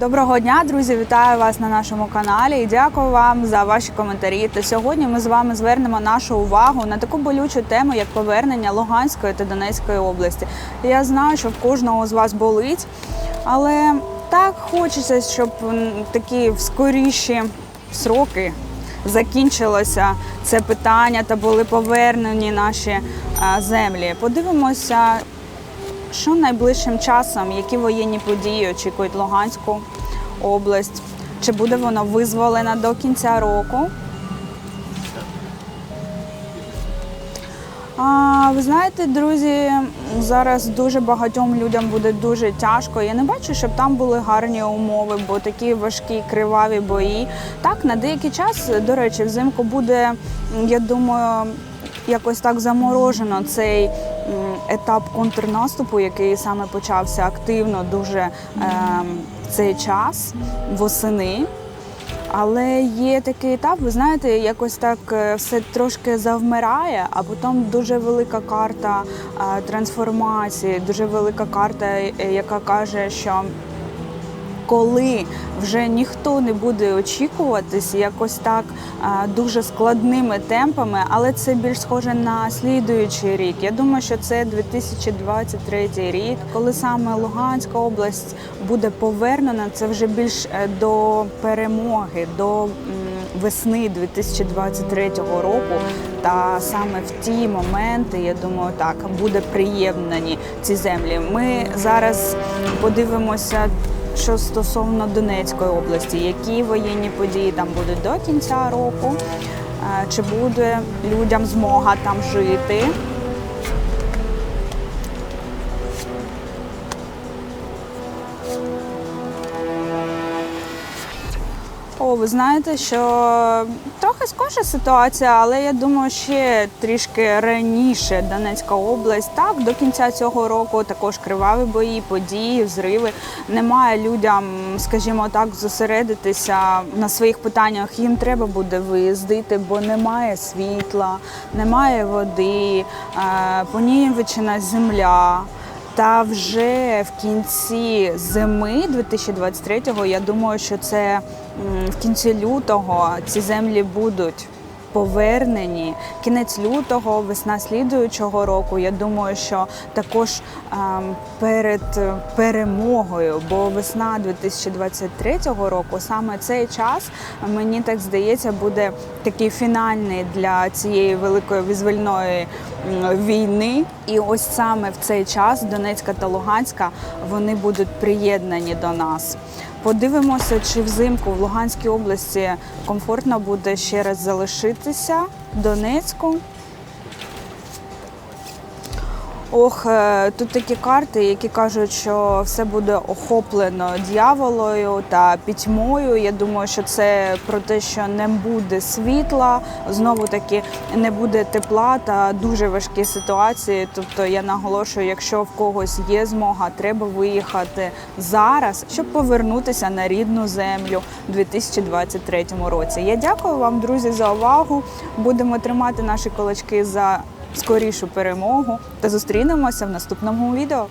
Доброго дня, друзі! Вітаю вас на нашому каналі і дякую вам за ваші коментарі. Та сьогодні ми з вами звернемо нашу увагу на таку болючу тему, як повернення Луганської та Донецької області. Я знаю, що в кожного з вас болить, але так хочеться, щоб такі скоріші сроки закінчилося це питання та були повернені наші землі. Подивимося, що найближчим часом, які воєнні події очікують Луганську область? Чи буде вона визволена до кінця року? А, ви знаєте, друзі, зараз дуже багатьом людям буде дуже тяжко. Я не бачу, щоб там були гарні умови, бо такі важкі криваві бої. Так, на деякий час, до речі, взимку буде, я думаю, якось так заморожено цей етап контрнаступу, який саме почався активно дуже е, цей час восени. Але є такий етап, ви знаєте, якось так е, все трошки завмирає, а потім дуже велика карта е, трансформації, дуже велика карта, е, яка каже, що коли вже ніхто не буде очікуватись якось так дуже складними темпами, але це більш схоже на слідуючий рік. Я думаю, що це 2023 рік, коли саме Луганська область буде повернена. Це вже більш е, до перемоги, до весни 2023 року. Та саме в ті моменти, я думаю, так буде приємнані ці землі. Ми зараз подивимося що стосовно Донецької області, які воєнні події там будуть до кінця року, е, чи буде людям змога там жити. Ви знаєте, що трохи схожа ситуація, але я думаю, ще трішки раніше Донецька область. Так, до кінця цього року також криваві бої, події, взриви. Немає людям, скажімо так, зосередитися на своїх питаннях. Їм треба буде виїздити, бо немає світла, немає води, е, понівечена земля. Та вже в кінці зими 2023-го, я думаю, що це в кінці лютого ці землі будуть повернені. Кінець лютого, весна слідуючого року. Я думаю, що також ем, перед перемогою, бо весна 2023 року, саме цей час, мені так здається, буде такий фінальний для цієї великої визвольної війни. І ось саме в цей час Донецька та Луганська вони будуть приєднані до нас. Подивимося, чи взимку в Луганській області комфортно буде ще раз залишитися в Донецьку. Ох, е, тут такі карти, які кажуть, що все буде охоплено дьяволою та пітьмою. Я думаю, що це про те, що не буде світла, знову таки не буде тепла та дуже важкі ситуації. Тобто я наголошую, якщо в когось є змога, треба виїхати зараз, щоб повернутися на рідну землю у 2023 році. Я дякую вам, друзі, за увагу. Будемо тримати наші кулачки за скорішу перемогу та зустрінемося в наступному відео.